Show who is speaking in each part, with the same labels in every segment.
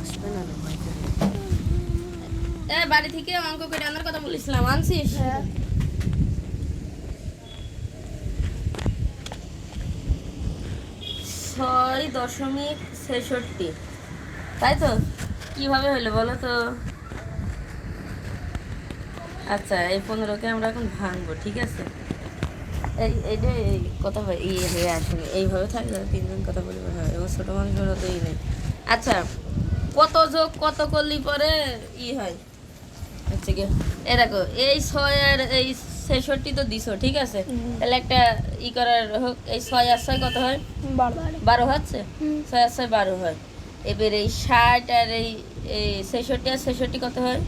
Speaker 1: আসবে না রে
Speaker 2: এ বাড়ি থেকে অঙ্ক করে আনার কথা বলেছিলাম আনছিস?
Speaker 3: হ্যাঁ।
Speaker 2: ছয় দশমিক ছেষট্টি। তাই তো? কীভাবে হলো বলো তো? আচ্ছা এই পনেরোকে আমরা এখন ভাঙবো ঠিক আছে? এই এইটা এই কথা ইয়ে হয়ে আসেনি এইভাবে থাকলে তিনজন কথা বলবে হয় এবং ছোটো মানুষের তো নেই। আচ্ছা কত যোগ কত করলি পরে? ই হয়। হচ্ছে কি? এ দেখো এই ছয় আর এই ছেষট্টি তো দিছো ঠিক আছে? তাহলে একটা ই করার হোক এই ছয় আর ছয় কত হয়?
Speaker 3: বারো।
Speaker 2: হচ্ছে? ছয় আর ছয় বারো হয়। এবার এই ষাট আর এই ছেষট্টি আর ছেষট্টি কত হয়?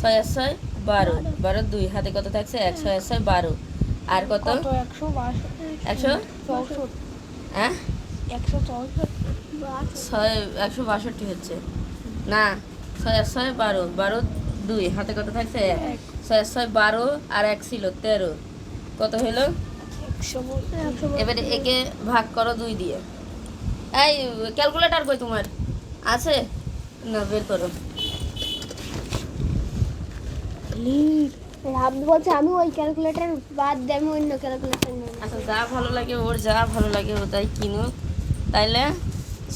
Speaker 2: ছয় আর ছয় বারো। বারো। দুই হাতে কত থাকছে? এক ছয় আর ছয় বারো। আর কত?
Speaker 3: একশো
Speaker 2: একশো? হ্যাঁ?
Speaker 3: একশো
Speaker 2: ছয় একশো বাষট্টি হচ্ছে। না ছয় ছয় বারো বারো দুই হাতে কত থাকছে? এক। ছয় ছয় বারো আর এক ছিল তেরো। কত
Speaker 3: একশো
Speaker 2: এবারে একে ভাগ করো দুই দিয়ে। এই ক্যালকুলেটর কই তোমার? আছে? না বের করো।
Speaker 4: আপনি বলছে আমি ওই ক্যালকুলেটর বাদ দিয়ে আমি অন্য ক্যালকুলেটর নেব।
Speaker 2: আচ্ছা যা ভালো লাগে ওর যা ভালো লাগে ও তাই কিনুক। তাইলে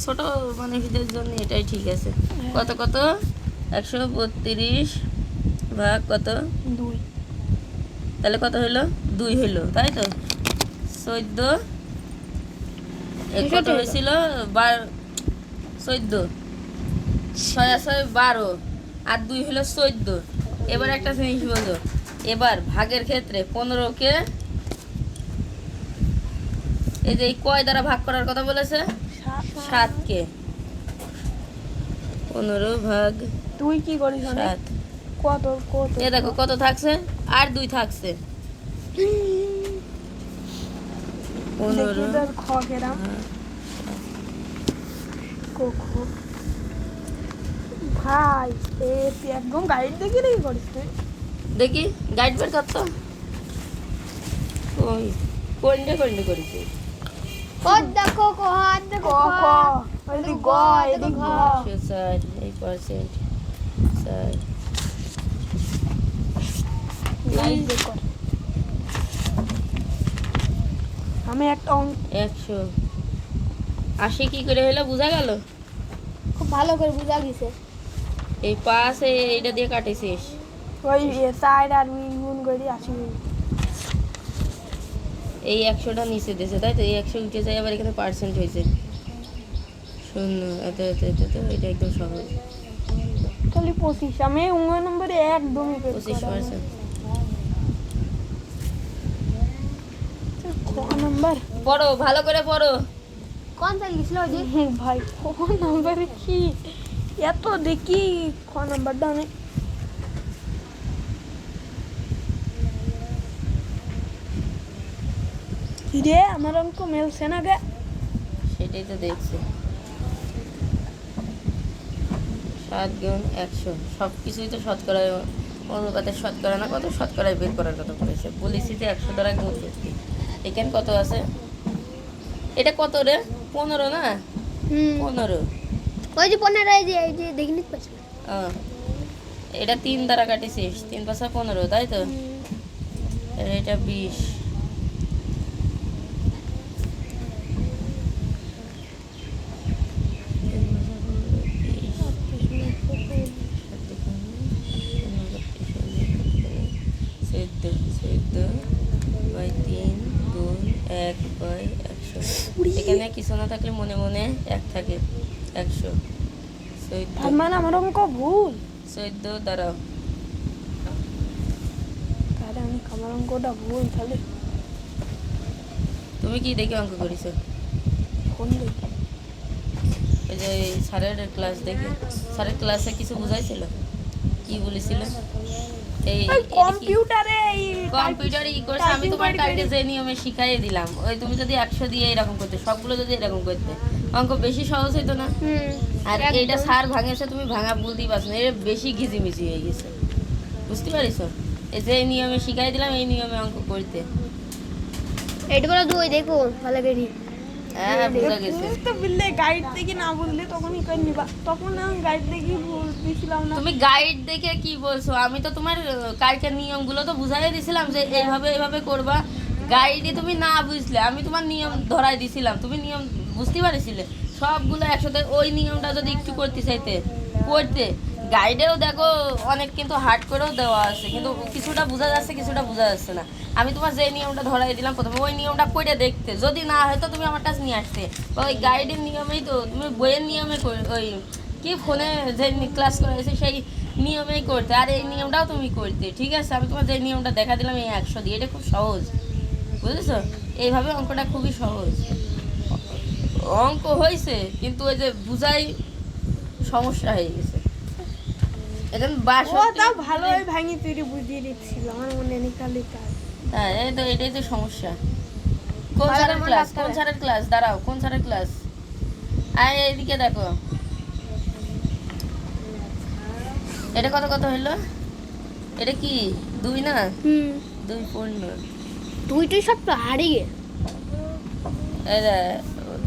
Speaker 2: ছোট মানুষদের জন্য এটাই ঠিক আছে। কত কত? একশো বত্রিশ ভাগ কত?
Speaker 3: দুই।
Speaker 2: তাহলে কত হইল? দুই হইল তাই তো? চোদ্দ। কত হয়েছিল বার চোদ্দ। ছয় ছয় বারো। আর দুই হলো চোদ্দ। এবার একটা জিনিস বলতো এবার ভাগের ক্ষেত্রে পনেরোকে এই যে কয় দ্বারা ভাগ করার কথা বলেছে?
Speaker 3: সাত।
Speaker 2: সাতকে। পনেরো ভাগ
Speaker 3: তুই কি করিস
Speaker 2: সাত।
Speaker 3: কত কত?
Speaker 2: এ দেখো কত থাকছে? আর দুই থাকছে। পনেরো
Speaker 3: খ খো ভাই এ তুই একদম গাইড দেখি দেখি করিস তুই?
Speaker 2: দেখি গাইড বের কর তো। ওই কোনটা কোনটা করেছি
Speaker 4: কত দেখো ক হাত
Speaker 2: এই পার্সেন্ট ষাট
Speaker 3: গাইড বের কর আমি একটা অঙ্ক
Speaker 2: একশো আশি কি করে হলো? বোঝা গেল?
Speaker 4: খুব ভালো করে বুঝা গেছে।
Speaker 2: এই এই- এইটা দিয়ে কাটেছিস।
Speaker 3: ওই সাইড আর উই গুণ করে আসি
Speaker 2: এই একশোটা নিচে দিয়েছে তাই তো? এই একশো উঠে যায় আবার এখানে পার্সেন্ট হয়েছে। শূন্য এত এত এত এত এটা একদম সহজ।
Speaker 3: খালি পঁচিশ আমি নম্বরে একদমই
Speaker 2: পঁচিশ পার্সেন্ট
Speaker 3: নাম্বার?
Speaker 2: পড়ো ভালো করে পড়ো।
Speaker 4: কোন গেছিল যে?
Speaker 3: ভাই নাম্বারে কি? এত দেখি খ নাম্বারটা আমি। রে আমার অঙ্ক মেলছে না গে।
Speaker 2: সেটাই তো দেখছি। সাত গুণ একশো। সব কিছুই তো শতকরায় অনুপাতের শতকরা না কত শতকরায় বের করার কথা বলেছে। পলিসিতে একশো দ্বারা গুণ করতে এখানে কত আছে? এটা কত রে? পনেরো না? পনেরো।
Speaker 4: ওই যে পনেরো এই যে এই যে দেখি নিতে পারছি
Speaker 2: এটা তিন দ্বারা কাটিছিস তিন পাঁচা পনেরো তাই তো? এটা বিশ চোদ্দ চোদ্দ বাই তিন গুণ এক বাই একশো এখানে কিছু না থাকলে মনে মনে এক থাকে একশো।
Speaker 3: তার মানে আমার অঙ্ক ভুল।
Speaker 2: চোদ্দ দাঁড়াও।
Speaker 3: তাহলে আমি আমার অঙ্কটা ভুল তাহলে।
Speaker 2: তুমি কি দেখে অঙ্ক করেছ?
Speaker 3: ফোন দেখি?
Speaker 2: ওই যে স্যারের ক্লাস দেখে। স্যারের ক্লাসে কিছু বুঝাইছিল? কি বলেছিল? এই
Speaker 3: ওই কম্পিউটারে
Speaker 2: কম্পিউটার ই করছে আমি
Speaker 3: typing
Speaker 2: তোমার কালকে যে নিয়মে শিখাইয়ে দিলাম। ওই তুমি যদি একশো দিয়ে এরকম করতে সবগুলো যদি এরকম করতে অঙ্ক বেশি সহজ হইতো না। আর সার ভাঙেছে তুমি ভাঙা বলতেই পারছ না এটা বেশি ঘিজিমিজি হয়ে গেছে। বুঝতে এই যে নিয়মে শিখাই দিলাম এই নিয়মে অঙ্ক করতে।
Speaker 4: এটা দুই দেখো ভালো করে।
Speaker 3: বললে গাইড দেখি না বললে তখনই করে নিবা? তখন আমি গাইড দেখি বলতেছিলাম না।
Speaker 2: তুমি গাইড দেখে কি বলছো? আমি তো তোমার আহ, কালকের নিয়মগুলো তো বুঝাই দিছিলাম যে এইভাবে এইভাবে করবা। গাইডে তুমি না বুঝলে আমি তোমার নিয়ম ধরাই দিছিলাম। তুমি নিয়ম বুঝতে পারছিলে? সবগুলো একসাথে ওই নিয়মটা যদি একটু করতে চাইতে করতে গাইডেও দেখো অনেক কিন্তু হার্ড করেও দেওয়া আছে কিন্তু কিছুটা বোঝা যাচ্ছে কিছুটা বোঝা যাচ্ছে না আমি তোমার যে নিয়মটা ধরাই দিলাম প্রথমে ওই নিয়মটা করে দেখতে যদি না হয় তো তুমি আমার কাছে নিয়ে আসতে বা ওই গাইডের নিয়মেই তো তুমি বইয়ের নিয়মে ওই কি ফোনে যে ক্লাস করেছে সেই নিয়মেই করতে আর এই নিয়মটাও তুমি করতে ঠিক আছে আমি তোমার যে নিয়মটা দেখা দিলাম এই একশো দিয়ে এটা খুব সহজ বুঝেছ এইভাবে অঙ্কটা খুবই সহজ অঙ্ক হয়েছে কিন্তু ওই যে বুঝাই সমস্যা হয়ে গেছে এখন
Speaker 3: ও
Speaker 2: বাষট্টি
Speaker 3: তাও ভালোই ভাঙি তৈরি বুঝিয়ে দিচ্ছিল আমার মনে নেই কালি। কাজ
Speaker 2: হ্যাঁ এই তো এটাই তো সমস্যা। কোন স্যারের ক্লাস কোন স্যারের ক্লাস দাঁড়াও কোন স্যারের ক্লাস আয় এইদিকে দেখো। এটা কত কত হলো এটা কি? দুই না?
Speaker 4: হুম।
Speaker 2: দুই পূর্ণ
Speaker 4: তুই তুই সব তো হারিয়ে
Speaker 2: যে,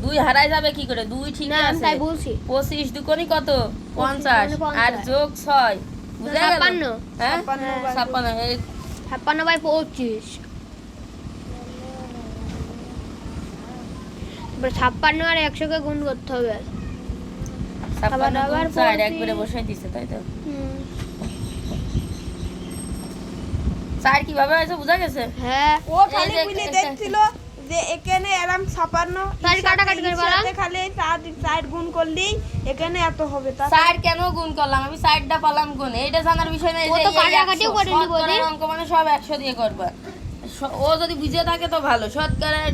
Speaker 2: দুই হারাই যাবে কি করে? দুই ঠিক
Speaker 4: না আমি
Speaker 2: আছে।
Speaker 4: তাই বলছি।
Speaker 2: পঁচিশ দুকোনি কত? পঞ্চাশ।
Speaker 4: দুকোনি পঞ্চাশ।
Speaker 2: আর যোগ ছয়। বুঝা গেল?
Speaker 4: ছাপ্পান্ন।
Speaker 2: হ্যাঁ?
Speaker 3: ছাপ্পান্ন বাই
Speaker 2: ছাপ্পান্ন এই
Speaker 4: ছাপ্পান্ন বাই পঁচিশ। এবার ছাপ্পান্ন আর একশোকে গুণ করতে হবে।
Speaker 2: ছাপ্পান্ন
Speaker 4: আবার
Speaker 2: চার একবারে বসাই দিছে তাই তো?
Speaker 4: হুম।
Speaker 2: চার কীভাবে হয়েছে বুঝা গেছে?
Speaker 3: ও
Speaker 4: হ্যাঁ
Speaker 3: খালি দেখছিল। যে এখানে এরম ছাপান্ন
Speaker 4: তার কাটাকাটি করে বলা?
Speaker 3: খালি চার চার গুণ করলেই এখানে এত হবে। তা
Speaker 2: সাইড কেন গুণ করলাম? আমি সাইডটা পালাম গুণ এটা জানার বিষয় নাই
Speaker 4: ও তো
Speaker 2: এই
Speaker 4: কাটাকাটিও
Speaker 2: 100,
Speaker 4: করেনি বোধহয়।
Speaker 2: অঙ্ক মানে সব একশো দিয়ে করবা। ও যদি বুঝে থাকে তো ভালো। শতকরার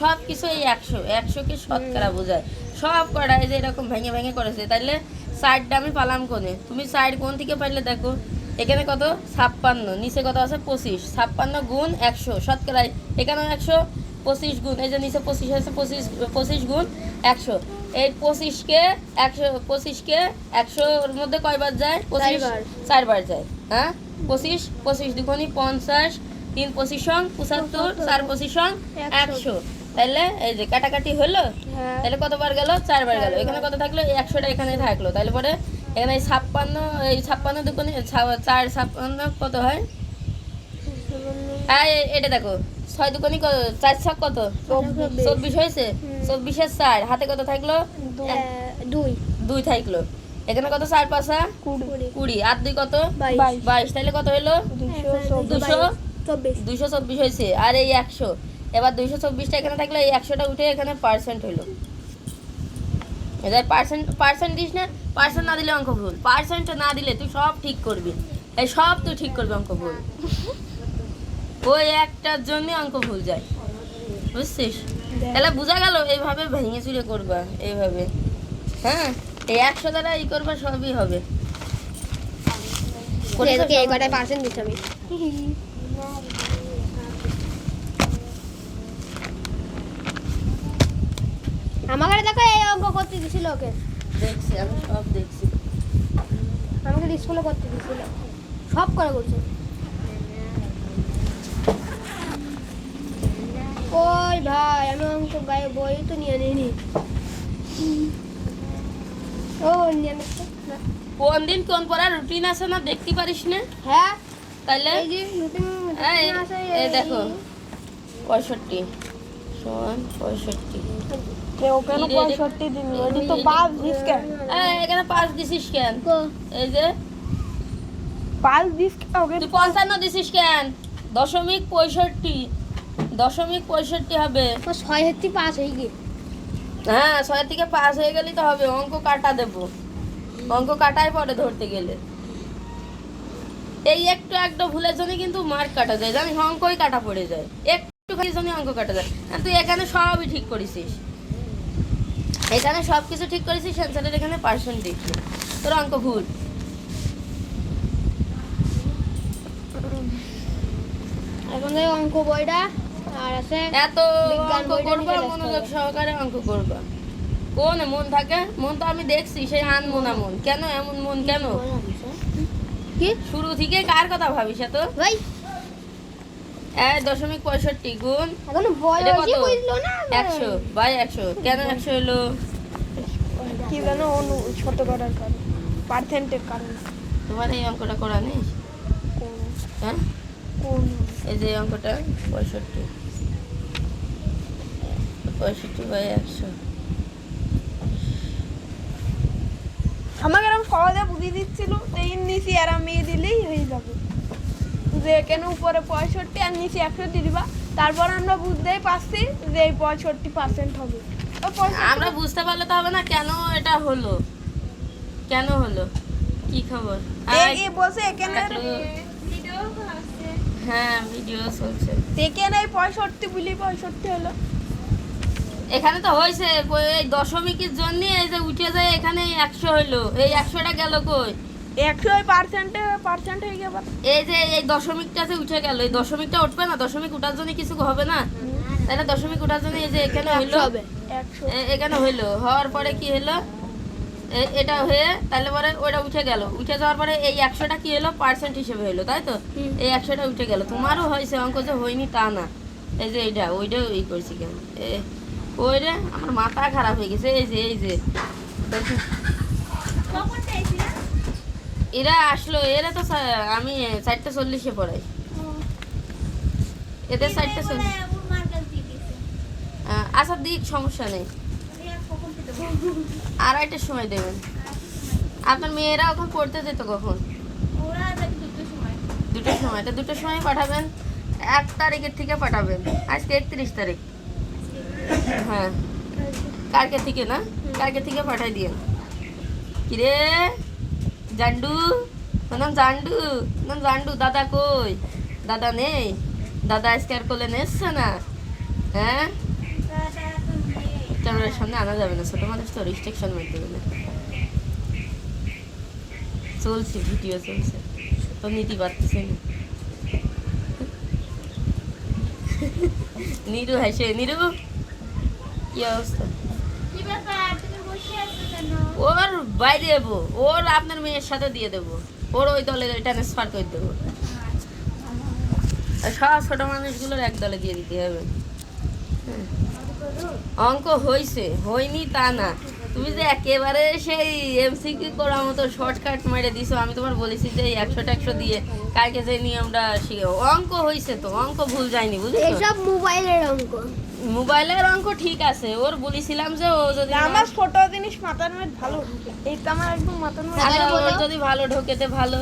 Speaker 2: সব কিছু এই একশো। একশোকে শতকরা বোঝায়। সব করা এই যে এরকম ভেঙে ভেঙে করেছে তাহলে সাইডটা আমি পালাম কোনে? তুমি সাইড কোন থেকে পারলে দেখো। এখানে কত? ছাপ্পান্ন। নিচে কত আছে? পঁচিশ। ছাপ্পান্ন গুণ একশো। শতকরায় এখানে একশো। পঁচিশ গুণ। এই যে নিচে পঁচিশ আছে পঁচিশ পঁচিশ গুণ একশো। এই পঁচিশকে একশো পঁচিশকে একশোর মধ্যে কয়বার যায়? পঁচিশ
Speaker 4: চারবার।
Speaker 2: যায়। হ্যাঁ? পঁচিশ পঁচিশ দুগুণি পঞ্চাশ তিন পঁচিশ সং পঁচাত্তর চার পঁচিশ সং একশো। তাহলে এই যে কাটাকাটি হলো?
Speaker 4: হ্যাঁ।
Speaker 2: তাহলে কতবার গেল? চারবার গেল। এখানে কত থাকল? এই একশোটা এখানে থাকল। তাহলে পরে এখানে ছাপ্পান্ন এই ছাপ্পান্ন দুগুণি চার ছাপ্পান্ন কত হয়? হ্যাঁ এটা দেখো ছয় দুগুণি কত চার ছক কত?
Speaker 4: চব্বিশ।
Speaker 2: হয়েছে? চব্বিশের চার হাতে কত থাকল?
Speaker 4: দুই।
Speaker 2: দুই থাকল। এখানে কত চার পাঁচা?
Speaker 4: কুড়ি।
Speaker 2: আর দুই কত?
Speaker 4: বাইশ।
Speaker 2: তাহলে কত হলো দুশো দুইশো চব্বিশ। হয়েছে। আর এই একশো। এবার দুইশো চব্বিশটা এখানে থাকলে এই একশোটা উঠে এখানে পার্সেন্ট হইল। এবার পার্সেন্ট পার্সেন্ট দিস না পার্সেন্ট না দিলে অঙ্ক ভুল। পার্সেন্ট না দিলে তুই সব ঠিক করবি। এই সব তুই ঠিক করবি অঙ্ক ভুল। ওই একটার জন্য অঙ্ক ভুল যায়। বুঝছিস? তাহলে বোঝা গেল এইভাবে ভেঙে চুরে করবা এইভাবে। হ্যাঁ? এই একশো দ্বারা ই করবা সবই হবে।
Speaker 4: আমার দেখো এই অঙ্ক করতে দিছিল ওকে।
Speaker 2: দেখছি আমি সব দেখছি।
Speaker 4: আমাকে স্কুলে করতে দিছিল সব করে করছে। ওই ভাই আমি অঙ্ক গায়ে বই তো নিয়ে নিইনি ও নিয়ে
Speaker 2: কোন দিন কোন পড়ার রুটিন আছে না দেখতে পারিস না?
Speaker 4: হ্যাঁ?
Speaker 2: তাহলে
Speaker 4: এই
Speaker 2: দেখো। পঁয়ষট্টি। সমান পঁয়ষট্টি।
Speaker 3: ও কেন
Speaker 2: কি রে,
Speaker 3: পঁয়ষট্টি দিন ওটি তো পাঁচ দিস কেন
Speaker 2: এই, এখানে পাঁচ দিছিস কেন?
Speaker 4: কো।
Speaker 2: এই যে।
Speaker 3: পাঁচ দিস কেন ওকে?
Speaker 2: তুই পঞ্চান্ন দিছিস কেন? দশমিক পঁয়ষট্টি। দশমিক পঁয়ষট্টি হবে।
Speaker 4: ও ছয় হচ্ছে পাঁচ হয়ে গিয়ে।
Speaker 2: হ্যাঁ ছয় থেকে পাস হয়ে গেলেই তো হবে। অঙ্ক কাটা দেবো। অঙ্ক কাটাই পরে ধরতে গেলে। এই একটু একটু ভুলের জন্য কিন্তু মার্ক কাটা যায়। জানিস অঙ্কই কাটা পড়ে যায়। একটুখানি জন্য অঙ্ক কাটা যায়। আর তুই এখানে সবই ঠিক করেছিস। এখানে সব কিছু ঠিক করেছিস সেন্সারের এখানে পার্সেন্ট দেখি তোর অঙ্ক ভুল।
Speaker 4: এখন এই অঙ্ক বইটা আর আছে
Speaker 2: এত অঙ্ক করবা মনোযোগ সহকারে অঙ্ক করবা। কোন মন থাকে? মন তো আমি দেখছি সেই আন মনা মন কেন এমন মন কেন?
Speaker 4: কি
Speaker 2: শুরু থেকে কার কথা ভাবিস এত?
Speaker 4: ভাই
Speaker 2: দশমিক পঁয়ষট্টি গুণ। একশো। বাই একশো। কেন একশো হলো
Speaker 3: কি জানো অনু কারণ পার্সেন্টের কারণ।
Speaker 2: তোমার এই অঙ্কটা করা নেই? হ্যাঁ? এই যে অঙ্কটা পঁয়ষট্টি। পঁয়ষট্টি বাই একশো।
Speaker 3: আমাকে এরকম সহজে বুঝিয়ে দিচ্ছিল নিচে আর আমি দিলেই হয়ে যাবে। যে কেন উপরে পঁয়ষট্টি আর নিচে একশো দিয়ে দিবা? তারপর আমরা বুঝতেই পারছি যে এই পঁয়ষট্টি পার্সেন্ট হবে। তো
Speaker 2: আমরা বুঝতে পারলে তো হবে না কেন এটা হলো? কেন হলো? কি খবর?
Speaker 3: এ-
Speaker 2: আয়,
Speaker 3: এ বলছে এখানে
Speaker 2: হ্যাঁ ভিডিও চলছে।
Speaker 3: এখানে এই পঁয়ষট্টি বলি পঁয়ষট্টি হলো।
Speaker 2: এখানে তো হয়েছে এই দশমিকের জন্য এই যে উঠে যায় এখানে একশো হইল এই একশোটা গেল কই?
Speaker 3: একশো পার্সেন্টে পার্সেন্ট হয়ে গেছে
Speaker 2: এই যে এই দশমিকটা যে উঠে গেল এই দশমিকটা উঠবে না? দশমিক উঠার জন্য কিছু হবে না? তাহলে দশমিক উঠার জন্য এই যে এখানে হইল এখানে হইল হওয়ার পরে কি হলো এ- এটা হয়ে তাহলে পরে ওটা উঠে গেল। উঠে যাওয়ার পরে এই একশোটা কি হলো পার্সেন্ট হিসেবে হইল তাই তো? এই একশোটা উঠে গেল। তোমারও হয়েছে অঙ্ক যে হয়নি তা না। এই যে এইটা ওইটাও ই করছি কেন? এ- ওইটা আমার মাথা খারাপ হয়ে গেছে। এই যে এই যে। এরা আসলো এরা তো আমি চারটে চল্লিশে পড়াই। এদের চারটে চল্লিশ। আচ্ছা দিক সমস্যা নেই। আড়াইটার সময় দেবেন। আপনার মেয়েরা ওখানে পড়তে যেত কখন? দুটোর সময়। তো দুটোর সময় পাঠাবেন এক তারিখের থেকে পাঠাবেন। আজকে একত্রিশ তারিখ। হ্যাঁ। কালকে থেকে না? কালকে থেকে পাঠাই দিয়ে কিরে? জান্ডু। নাম জান্ডু নাম জান্ডু, দাদা কই? দাদা নেই? দাদা আজকে আর কোলে এসছে না? হ্যাঁ? ক্যামেরার সামনে আনা যাবে না, ছোট মানুষ তো রিস্ট্রিকশন মারতে দেবে চলছে ভিডিও চলছে। তো নীতি পারতেছে না। নিরু হাসে, নিরু? কি অবস্থা? ওর বাইরে দেবো। ওর আপনার মেয়ের সাথে দিয়ে দেবো। ওর ওই দলে ট্রান্সফার করে দেবো। সব ছোট মানুষগুলোর এক দলে দিয়ে দিতে হবে। অঙ্ক হয়েছে হয়নি তা না। তুমি যে একেবারে সেই এমসিকিউ করার মতো শর্টকাট মেরে দিছো, আমি তোমার বলেছি যে একশো একশো দিয়ে কালকে যে নিয়মটা শিখে অঙ্ক হয়েছে তো, অঙ্ক ভুল যায়নি, বুঝছ?
Speaker 4: এসব মোবাইলের অঙ্ক।
Speaker 2: মোবাইলের অঙ্ক ঠিক আছে ওর বলেছিলাম যে ও যদি
Speaker 3: আমার ছোট জিনিস মাথার মধ্যে ভালো এই তো আমার একদম মাথার মধ্যে
Speaker 4: বলো।
Speaker 2: যদি ভালো ঢোকেতে ভালো।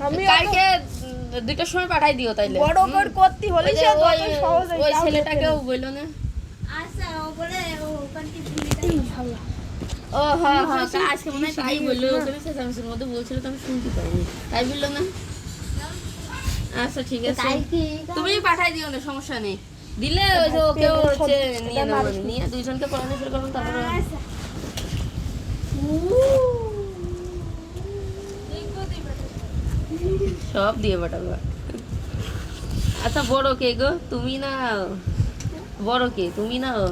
Speaker 3: আমি
Speaker 2: কালকে দুটোর সময় পাঠাই দিও তাইলে।
Speaker 3: বড় করে করতে হলে সে তত
Speaker 2: ওই-
Speaker 3: সহজ
Speaker 2: ওই ছেলেটাকেও বলল না? আচ্ছা ও হ্যাঁ হ্যাঁ তা আজকে মনে হয় তাই বলল ওখানে চেঁচামেচির মধ্যে বলছিল তো আমি শুনতে পাইনি। তাই বলল না? আচ্ছা ঠিক আছে। তুমি পাঠাই দিও না সমস্যা নেই। দিলে ওই যে ওকেও হচ্ছে নিয়ে নেব। নিয়ে দুইজনকে পড়ানো শুরু করব তারপরে সব দিয়ে পাঠাবো। আচ্ছা বড় কে গো? তুমি না বড় কে? তুমি না ও?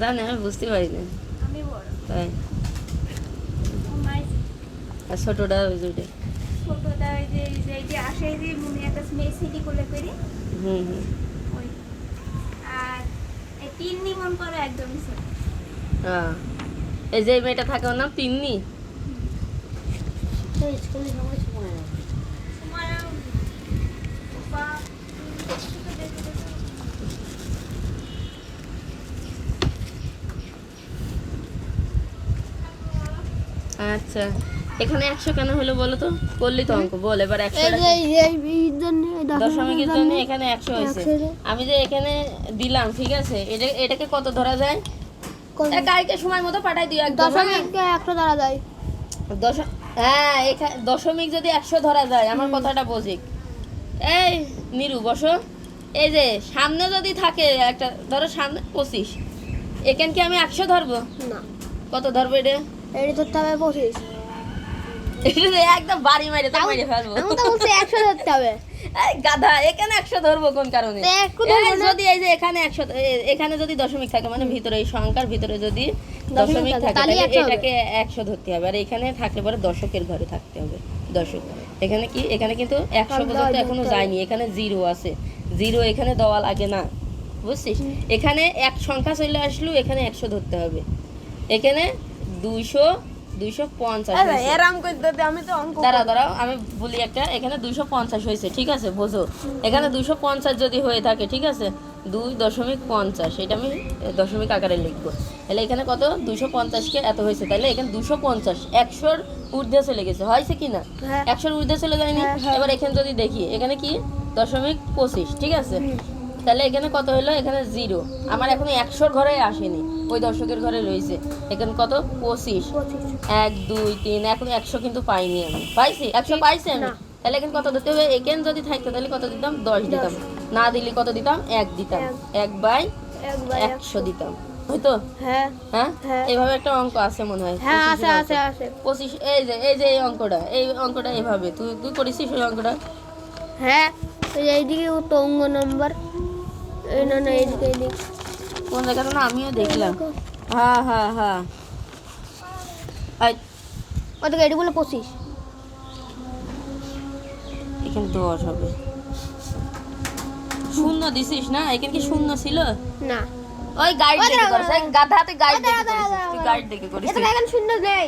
Speaker 2: জানি আমি বুঝতে পারি না তাই। আর ছোটটা ওই যে ওইটা। হুম হুম।
Speaker 1: করো একদমই ছোট
Speaker 2: হ্যাঁ এই যে মেয়েটা থাকে ওর নাম তিন্নি?
Speaker 4: স্কুলে সবাই সময় লাগে।
Speaker 1: তোমার
Speaker 2: আচ্ছা। এখানে একশো কেন হলো বলো তো? করলি তো অঙ্ক বল এবার একশো দশমিকের জন্য এখানে একশো হয়েছে। আমি যে এখানে দিলাম ঠিক আছে? এটা এটাকে কত ধরা যায়? কালকে সময় মতো পাঠাই দিও একদম হ্যাঁ?
Speaker 4: একশো দ্বারা যায়।
Speaker 2: দশ হ্যাঁ এখানে দশমিক যদি একশো ধরা যায় আমার কথাটা বোঝিক এই নিরু বসো। এই যে সামনে যদি থাকে একটা ধরো সামনে পঁচিশ। এখান কি আমি একশো ধরবো?
Speaker 4: না।
Speaker 2: কত ধরবো এটা?
Speaker 4: এটা ধরতে হবে পঁচিশ।
Speaker 2: একদম বাড়ি মারে তো মেরে ফেলব।
Speaker 4: আমি তো বলছি একশো ধরতে হবে।
Speaker 2: গাধা এখানে একশো ধরবো কোন কারণে। যদি এই যে এখানে একশো এ- এখানে যদি দশমিক থাকে মানে ভিতরে এই সংখ্যার ভিতরে যদি
Speaker 4: দশমিক থাকে,
Speaker 2: তাহলে এটাকে একশো ধরতে হবে। আর এখানে থাকলে পরে দশকের ঘরে থাকতে হবে দশক। এখানে কি এখানে কিন্তু একশো পর্যন্ত এখনও যায়নি এখানে জিরো আছে। জিরো এখানে দেওয়া লাগে না বুঝছিস? এখানে এক সংখ্যা চলে আসলো এখানে একশো ধরতে হবে। এখানে দুইশো দুইশো পঞ্চাশ
Speaker 3: এরাম করতে আমি তো অঙ্ক
Speaker 2: দাঁড়া দাঁড়াও আমি বলি একটা এখানে দুইশো পঞ্চাশ হয়েছে ঠিক আছে? বোঝো? এখানে দুইশো পঞ্চাশ যদি হয়ে থাকে ঠিক আছে? দুই দশমিক পঞ্চাশ এটা আমি দশমিক আকারে লিখব। তাহলে এখানে কত? দুইশো পঞ্চাশকে এত হয়েছে। তাহলে এখানে দুশো পঞ্চাশ একশোর ঊর্ধ্বে চলে গেছে। হয়েছে কি না?
Speaker 3: হ্যাঁ।
Speaker 2: একশোর ঊর্ধ্বে চলে যায়নি?
Speaker 3: হ্যাঁ, হ্যাঁ।
Speaker 2: এবার এখানে যদি দেখি এখানে কি? দশমিক পঁচিশ ঠিক আছে? তাহলে এখানে কত হলো? এখানে জিরো। আমার এখনও একশোর ঘরে আসেনি। ওই দর্শকের ঘরে রয়েছে। এখানে কত? পঁচিশ। এক দুই তিন এখন একশো কিন্তু পাইনি আমি। পাইছি? একশো পাইছি আমি। তাহলে এখানে কত দিতে হবে? এখানে যদি থাকতো তাহলে কত দিতাম? দশ দিতাম। না দিলে কত দিতাম? এক দিতাম।
Speaker 3: এক।
Speaker 2: বাই একশো। দিতাম। হয়তো
Speaker 3: হ্যাঁ।
Speaker 2: হ্যাঁ?
Speaker 3: হ্যাঁ।
Speaker 2: এইভাবে একটা অঙ্ক আছে মনে হয়।
Speaker 3: হ্যাঁ আছে আছে আছে।
Speaker 2: পঁচিশ এই যে এই যে এই অঙ্কটা এই অঙ্কটা এইভাবে তুই তুই করেছিস ওই অঙ্কটা?
Speaker 4: হ্যাঁ ওই এইদিকে তো অঙ্গ নম্বর। এই না না এইদিকে এইদিকে।
Speaker 2: কোন জায়গাটা না আমিও দেখলাম। হ্যাঁ হ্যাঁ হ্যাঁ।
Speaker 4: পঁচিশ।
Speaker 2: এখানে দশ হবে। শূন্য দিছিস না? এখানে কি শূন্য ছিল?
Speaker 4: না।
Speaker 2: ওই গাইড দেখে করিস
Speaker 4: দাঁড়া,
Speaker 2: গাধাতে গাইড দেখে করিস তুই। গাইড দেখে করিস
Speaker 4: এখন শূন্য নেই।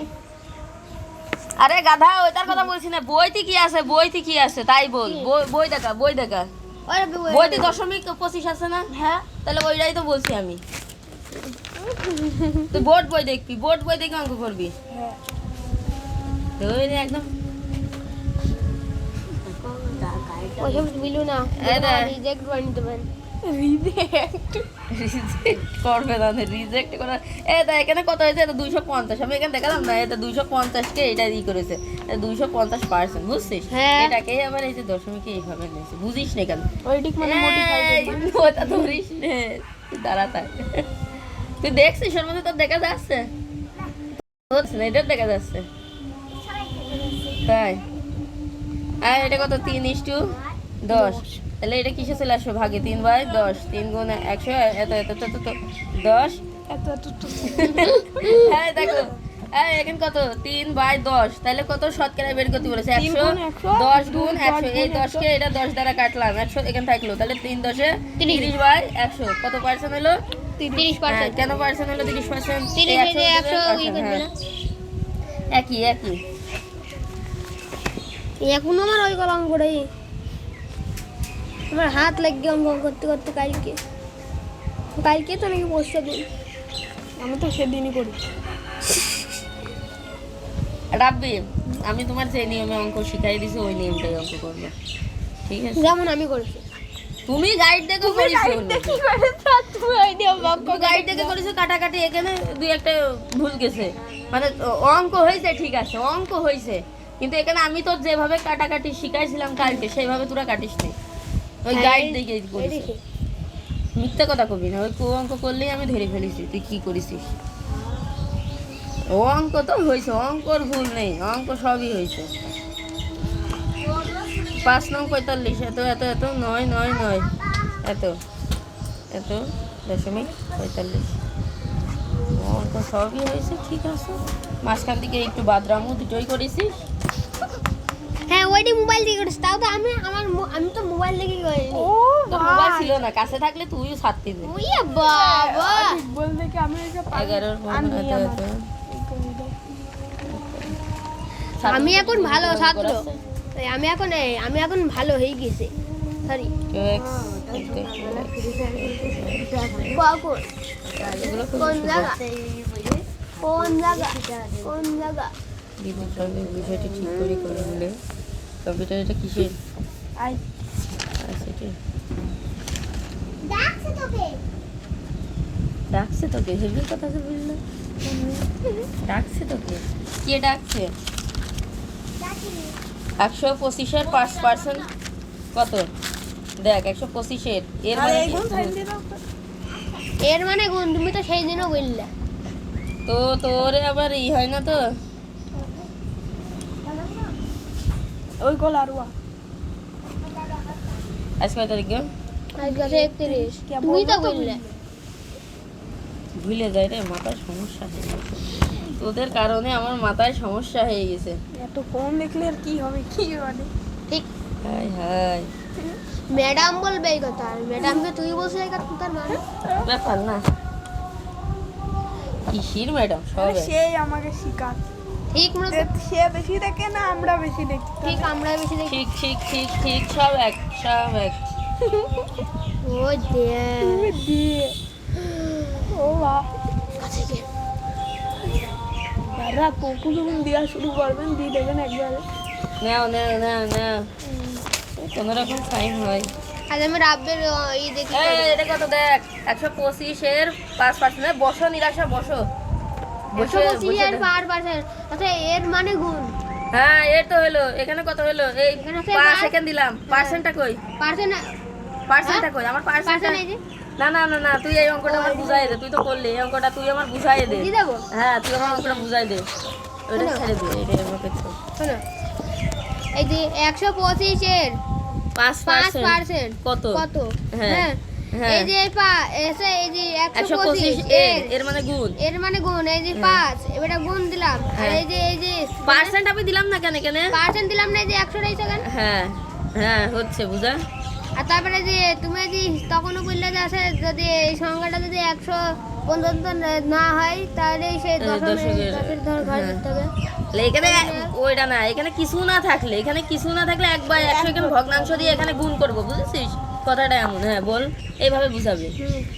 Speaker 2: আরে গাধা ওইটার কথা বলছি না বইতে কি আছে বইতে কি আছে তাই বল বই দেখা বই দেখা। বইতে দশমিক পঁচিশ আছে না?
Speaker 3: হ্যাঁ।
Speaker 2: তাহলে ওইটাই তো বলছি আমি। তুই বোর্ড বই দেখবি বোর্ড বই দেখে অঙ্ক করবি।
Speaker 3: হ্যাঁ।
Speaker 2: একদম।
Speaker 4: মিলু বিলু না
Speaker 2: রিজেক্ট রে।
Speaker 4: নিতে দেবেন।
Speaker 3: রিজেক্ট
Speaker 2: রিজেক্ট করবে না রিজেক্ট করা। এ তা এখানে কত হয়েছে? এটা দুইশো পঞ্চাশ। আমি এখানে দেখালাম না এটা দুইশো পঞ্চাশকে এটা ই করেছে। দুইশো পঞ্চাশ পার্সেন্ট বুঝছিস?
Speaker 4: হ্যাঁ।
Speaker 2: এটাকে আবার এই যে দশমিকে এইভাবে নিয়েছে। বুঝিস না কেন
Speaker 3: ওই ঠিক মানে
Speaker 2: ওটা ধরিস নে। তুই দাঁড়া থাক। তুই দেখছিস? ওর মধ্যে তোর দেখা যাচ্ছে। হচ্ছে না এটা দেখা যাচ্ছে। তাই। আর এটা কত? তিন ইস্টু দশ। তাহলে এটা কিসে চলে আসবে? ভাগে তিন বাই দশ। তিন গুণ একশো এত এত এত এত দশ।
Speaker 3: এত এত
Speaker 2: হ্যাঁ দেখো। হ্যাঁ এখানে কত? তিন বাই দশ। তাহলে কত শতকরা বের করতে বলেছে? একশো দশ গুণ একশো। এই দশকে এটা দশ দ্বারা কাটলাম। একশো এখানে থাকল। তাহলে তিন দশে
Speaker 4: তিরিশ।
Speaker 2: তিরিশ বাই একশো। কত পার্সেন্ট হলো?
Speaker 4: তিরিশ।
Speaker 2: হ্যাঁ,
Speaker 4: পার্সেন্ট
Speaker 2: কেন পার্সেন্ট হলো? তিরিশ পার্সেন্ট
Speaker 4: ইয়ে
Speaker 2: একই একই।
Speaker 4: এখন আমার ওই কলম করে আমার হাত লাগিয়ে অঙ্ক করতে করতে কালকে। কালকে তো নাকি বসতে দিন।
Speaker 3: আমি তো সেদিনই করি।
Speaker 2: রাব্বি আমি তোমার যে নিয়মে অঙ্ক শিখাই দিছি ওই নিয়মটাই অঙ্ক করবে। ঠিক আছে?
Speaker 4: যেমন আমি করেছি।
Speaker 2: তুমি গাইড দেখে করেছ।
Speaker 3: কি করে তুমি আইডিয়া
Speaker 2: তুমি গাইড দেখে করেছ। কাটাকাটি এখানে দুই একটা ভুল গেছে। মানে অঙ্ক হয়েছে ঠিক আছে অঙ্ক হয়েছে। কিন্তু এখানে আমি তো যেভাবে কাটাকাটি শিখাইছিলাম কালকে সেইভাবে তোরা কাটিস নি ওই
Speaker 4: হ্যাঁ,
Speaker 2: গাইড
Speaker 4: এই-
Speaker 2: দেখে
Speaker 4: দেখে।
Speaker 2: মিথ্যা কথা কবি না ওই কো অঙ্ক করলেই আমি ধরে ফেলেছি তুই কি করেছিস ও অঙ্ক তো হয়েছে অঙ্কর ভুল নেই অঙ্ক সবই হয়েছে পাঁচ নং পঁয়তাল্লিশ এত এত এত নয় নয় নয় এত এত দশমিক পঁয়তাল্লিশ। অঙ্ক সবই হয়েছে ঠিক আছে। মাঝখান থেকে একটু বাদরামও দুটোই করেছিস
Speaker 4: হ্যাঁ ওইটি মোবাইল থেকে করেছি তাও তো আমি আমার আমি তো মোবাইল থেকে করিনি।
Speaker 3: ও
Speaker 2: মোবাইল ছিল না কাছে থাকলে তুইও ছাড়তি দে
Speaker 4: ওইয়া বাবা।
Speaker 3: আমি
Speaker 2: এত
Speaker 3: আমার।
Speaker 2: এত
Speaker 3: এই করে দাও।
Speaker 4: আমি এখন ভালো ছাত্র? আমি এখন আমি এখন ভালো হয়ে গেছি। সরি কোন। জায়গা? কোন জায়গা? কোন জায়গা?
Speaker 2: বিষয়টি ঠিক করে করে নিলে। কম্পিউটার এটা কিসের? ডাকছে তোকে। হেভি কথা যে বুঝলে ডাকছে তোকে? কে ডাকছে? একশো পঁচিশের পাঁচ পার্সেন্ট কত? দেখ একশো পঁচিশের। এর মানে
Speaker 3: তো।
Speaker 4: এর মানে গুণ তুমি তো সেই দিনও বললে।
Speaker 2: তো তোরে আবার ই হয় না তো?
Speaker 3: ওই আরুয়া।
Speaker 2: আজ কয় তারিখ গো?
Speaker 4: আজকে একত্রিশ। তুমি তো বললে
Speaker 2: ভুলে যাই রে মাথায় সমস্যা হয়ে গেছে। তোদের কারণে আমার মাথায় সমস্যা হয়ে গেছে।
Speaker 3: এত কম দেখলে আর কি হবে কি মানে
Speaker 4: ঠিক।
Speaker 2: High high.
Speaker 4: ম্যাডাম বলবে এই কথা ম্যাডামকে তুই বলছিস এই কথা তার মানে?
Speaker 2: ব্যাপার না। কিসির ম্যাডাম? সব
Speaker 3: সেই আমাকে শিকার
Speaker 4: ঠিক মনে
Speaker 3: সে বেশি দেখে না আমরা বেশি দেখি।
Speaker 4: ঠিক আমরা বেশি দেখি।
Speaker 2: ঠিক ঠিক ঠিক ঠিক সব এক সব এক।
Speaker 4: ও দে
Speaker 3: ও বাহ
Speaker 4: কাছে গিয়ে।
Speaker 3: দাদা পকু যখন দেওয়া শুরু করবেন দিয়ে দেবেন একবারে।
Speaker 2: নাও নাও নাও নাও। কোনো রকম সাইন হয়।
Speaker 4: আজ আমি রাব্বের আহ, দেখি।
Speaker 2: এটা কত দেখ? একশো পঁচিশের পাঁচ পার্সেন্ট বসো নিরাশা বসো। বসে বসে
Speaker 4: পার পার্সেন্ট আচ্ছা এর মানে গুণ?
Speaker 2: হ্যাঁ এর তো হলো। এখানে কত হলো? এই। সেকেন্ড দিলাম। পার্সেন্টটা কই?
Speaker 4: পার্সেন্ট
Speaker 2: পার্সেন্টটা কই? আমার পার্সেন্টটা না না না না তুই এই অঙ্কটা আমার বুঝাই দে। তুই তো করলি। এই অঙ্কটা তুই আমার বুঝাই দে। হ্যাঁ তুই আমার অঙ্কটা বুঝাই দে।
Speaker 4: শোনো।
Speaker 2: ছেড়ে দে এটা আমাকে
Speaker 4: শোনো এই যে একশো পঁচিশের
Speaker 2: পাঁচ পার্সেন্ট কত?
Speaker 4: কত?
Speaker 2: হ্যাঁ,
Speaker 4: হ্যাঁ।
Speaker 2: হ্যাঁ।
Speaker 4: এই যে পা এসে এই যে
Speaker 2: এর। মানে গুণ।
Speaker 4: এর মানে গুণ এই যে এবারে গুণ দিলাম। আর
Speaker 2: হ্যাঁ।
Speaker 4: এই যে এই যে
Speaker 2: পার্সেন্ট আমি দিলাম না কেন কেন
Speaker 4: পার্সেন্ট দিলাম না এই যে সেকেন্ড
Speaker 2: হ্যাঁ হ্যাঁ হচ্ছে বুঝা?
Speaker 4: আর তারপরে যে তুমি যদি তখনও বললে যে আসে যদি এই সংখ্যাটা যদি একশো পর্যন্ত না হয় তাহলে দশমের
Speaker 2: দশকের,
Speaker 4: ধর ঘর
Speaker 2: হ্যাঁ।
Speaker 4: হবে।
Speaker 2: এখানে ওইটা না এখানে কিছু না থাকলে এখানে কিছু না থাকলে একবার একশো এখানে ভগ্নাংশ দিয়ে এখানে গুণ করব বুঝেছিস? কথাটা এমন হ্যাঁ বল এইভাবে বুঝাবি।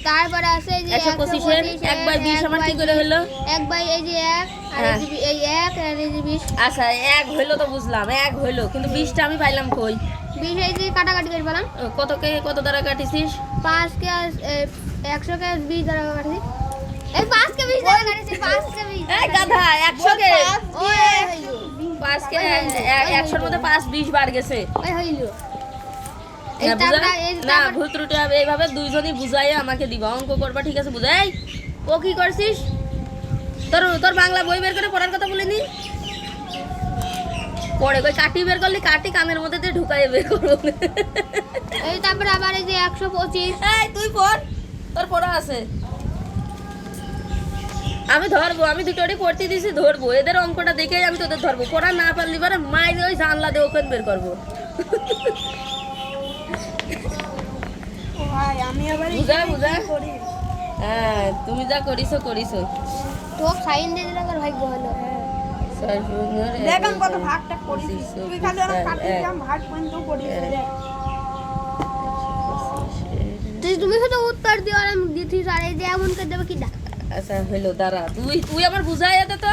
Speaker 4: তারপরে আছে যে
Speaker 2: একশো পঁচিশের এক বাই বিশ আমার কি করে হলো?
Speaker 4: এক বাই এই যে এক আর এই যে বি- এক আর এই যে বিশ।
Speaker 2: আচ্ছা এক হইল তো বুঝলাম এক হইল কিন্তু বিশটা আমি পাইলাম কই?
Speaker 4: বিশ এই যে কাটাকাটি করে পেলাম।
Speaker 2: কত কে কত দ্বারা কাটিছিস?
Speaker 4: পাঁচকে আর এ, একশোকে বিশ দ্বারা কাটছি। এই পাঁচকে বিশ দ্বারা কাটছি পাঁচকে বিশ
Speaker 2: এই গাধা একশো কে?
Speaker 4: ও এই হইল
Speaker 2: পাঁচ কে এক- একশোর মধ্যে পাঁচ বিশ বার গেছে।
Speaker 4: ওই হইল।
Speaker 2: না, ভুল ত্রুটি হবে এইভাবে দুইজনই বুঝাই আমাকে দিবা। অঙ্ক করবা ঠিক আছে বুঝাই ও কি করছিস? তোর তোর বাংলা বই বের করে পড়ার কথা বলিনি? পড়ে কই কাটি বের করলি? কাটি কানের মধ্যে দিয়ে ঢুকাই বের করব।
Speaker 4: এই তারপরে আবার এই যে একশো পঁচিশ।
Speaker 2: এই তুই পড়। তোর পড়া আছে। আমি ধরবো আমি দুটোরই পড়তে দিছি ধরবো। এদের অঙ্কটা দেখেই আমি তোদের ধরবো। পড়া না পারলি পারে মায়ের ওই জানলা দিয়ে ওখানে বের করব।
Speaker 3: ভাই আমি আবার
Speaker 2: বুঝা, বুঝা? হ্যাঁ তুমি যা করিছো করিছো।
Speaker 4: তো সাইন দিয়ে দিলে তোর ভাগ্য হলো
Speaker 3: কত করেছি।
Speaker 2: পঁচিশ,
Speaker 3: তুই খালি আমার
Speaker 2: এক,
Speaker 3: কাটি ভাগ পর্যন্ত করিস
Speaker 4: তুই তুমি শুধু উত্তর দিও আর আমি দিচ্ছি আর এই যে এমন করে দেবে কি
Speaker 2: আচ্ছা হইল দাঁড়া। তুই তুই আমার বুঝাই এতে তো।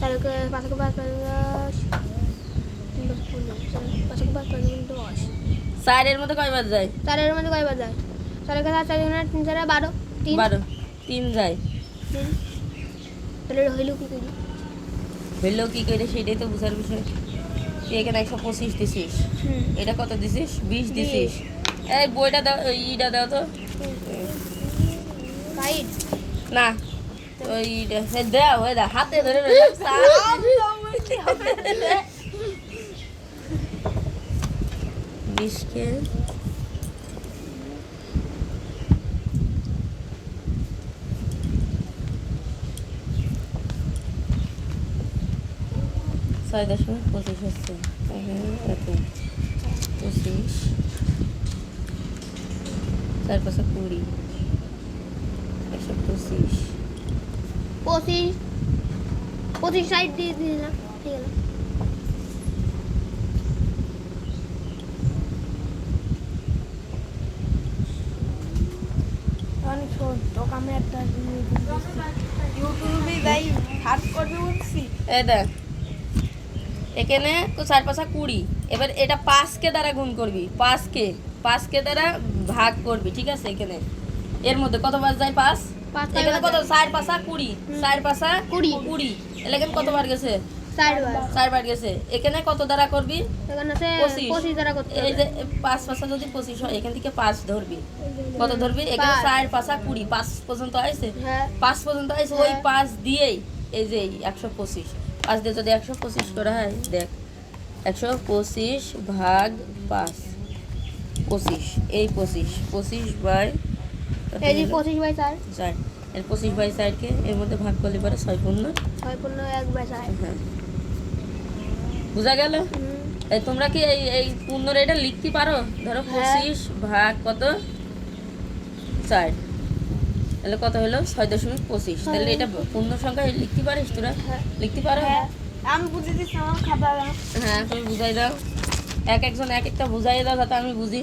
Speaker 2: তেরোকে
Speaker 4: পাঁচকে পাঁচ দশ পাঁচকে পাঁচ দশ
Speaker 2: চারের মধ্যে কয় কয়বার যায়
Speaker 4: চারের মধ্যে কয় কয়বার যায় চারের কাছে চার তিন চারে বারো তিন
Speaker 2: বারো তিন যায়
Speaker 4: তাহলে হইল কি করি
Speaker 2: হইল কি করে সেটাই তো বুঝার বিষয় তুই এখানে একশো পঁচিশ দিছিস এটা কত দিছিস বিশ দিছিস এই বইটা দাও ইটা দাও তো না ওই ইটা হে দাও ওই দা হাতে ধরে রইলাম স্যার। বিশকে ছয় দশমিক পঁচিশ হচ্ছে এখানে এত পঁচিশ চার পাঁচশো কুড়ি একশো পঁচিশ
Speaker 4: পঁচিশ পঁচিশ সাইড দিয়ে দিলাম
Speaker 2: এখানে চার কুড়ি। এবার এটা পাঁচকে দ্বারা গুণ করবি? পাঁচকে পাঁচকে দ্বারা ভাগ করবি ঠিক আছে এখানে। এর মধ্যে কত পাঁচ যায় পাঁচ? এখানে কত? চার পাঁচা কুড়ি। চার পাঁচা
Speaker 4: কুড়ি।
Speaker 2: কুড়ি। এলাকান কতবার গেছে?
Speaker 4: চারবার
Speaker 2: চারবার গেছে। এখানে কত দ্বারা করবি? পঁচিশ।
Speaker 4: পঁচিশ দ্বারা করতে
Speaker 2: এই যে পাঁচ পাঁচা যদি পঁচিশ হয় এখান থেকে পাঁচ ধরবি। কত ধরবি? এখানে
Speaker 4: পাঁচ।
Speaker 2: চার পাঁচা কুড়ি। পাঁচ পর্যন্ত আইছে?
Speaker 4: হ্যাঁ।
Speaker 2: পাঁচ পর্যন্ত ওই
Speaker 4: হ্যাঁ।
Speaker 2: পাঁচ দিয়েই। এই যে একশো পঁচিশ। পাঁচ দিয়ে যদি একশো পঁচিশ করা হয় দেখ। একশো পঁচিশ ভাগ পাঁচ। পঁচিশ। এই পঁচিশ। পঁচিশ বাই
Speaker 4: এই পঁচিশ বাই চার।
Speaker 2: চার। এর পঁচিশ বাই চারকে এর মধ্যে ভাগ করলে পরে ছয় পূর্ণ।
Speaker 4: ছয় পূর্ণ এক বাই চার।
Speaker 2: হ্যাঁ। বুঝা গেল? তোমরা কি এই এই পূর্ণ এটা লিখতে পারো? ধরো
Speaker 4: হ্যাঁ।
Speaker 2: পঁচিশ ভাগ কত? চার। তাহলে কত হলো? ছয় দশমিক পঁচিশ। তাহলে এটা পূর্ণ সংখ্যা লিখতে পারিস তোরা?
Speaker 4: হ্যাঁ।
Speaker 2: লিখতে পারো?
Speaker 3: আমি বুঝে দিচ্ছি আমার খাতা
Speaker 2: হ্যাঁ তুমি বুঝাই দাও। এক একজন এক একটা বুঝাই দাও যাতে আমি বুঝি।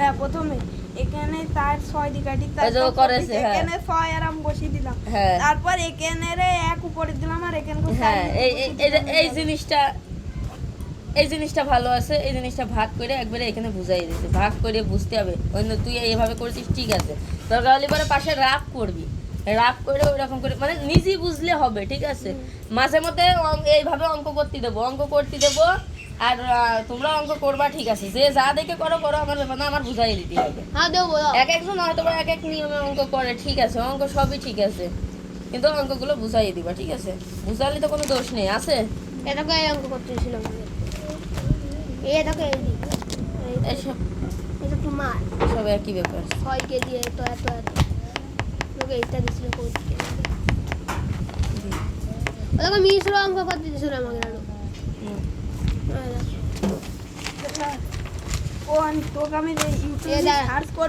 Speaker 3: হ্যাঁ প্রথমে। এখানে তার ছয় দিকাটি
Speaker 2: হ্যাঁ।
Speaker 3: এখানে ছয় আর আমি বসিয়ে দিলাম।
Speaker 2: হ্যাঁ।
Speaker 3: তারপর এখানে রে এক উপরে দিলাম আর এখানে
Speaker 2: হ্যাঁ এই জিনিসটা এই জিনিসটা ভালো আছে এই জিনিসটা ভাগ করে একবারে এখানে বুঝাই দিতে ভাগ করে বুঝতে হবে। অন্য তুই এইভাবে করেছিস ঠিক আছে। দরকার হলে পরে পাশে রাফ করবি। রাফ করে ওইরকম করে মানে নিজেই বুঝলে হবে ঠিক আছে? মাঝে মধ্যে এইভাবে অঙ্ক করতে দেবো অঙ্ক করতে দেবো আর তোমরা অঙ্ক করবা ঠিক আছে। যে যা দেখে করো করো আমার ব্যাপার না আমার বুঝাই দিতে হবে।
Speaker 4: হ্যাঁ দেবো
Speaker 2: এক একজন হয়তো এক এক নিয়মে অঙ্ক করে ঠিক আছে অঙ্ক সবই ঠিক আছে। কিন্তু অঙ্কগুলো বুঝাই দিবা ঠিক আছে? বুঝালে তো কোনো দোষ নেই আছে?
Speaker 4: এটাকে এই অঙ্ক করতেছিল এই এটাকে এই
Speaker 2: এইসব
Speaker 4: এটা তোমার
Speaker 2: সব একই ব্যাপার।
Speaker 4: ছয় কেজি এত এত এত। তোকে এইটা দিছিল কই থেকে ওটাকে মিশ্র অঙ্ক করতে দিছিল আমাকে আরও
Speaker 2: হুম।
Speaker 3: ও আমি তোকে আমি ইউটিউবে
Speaker 4: এ দেখ।
Speaker 3: সার্চ করব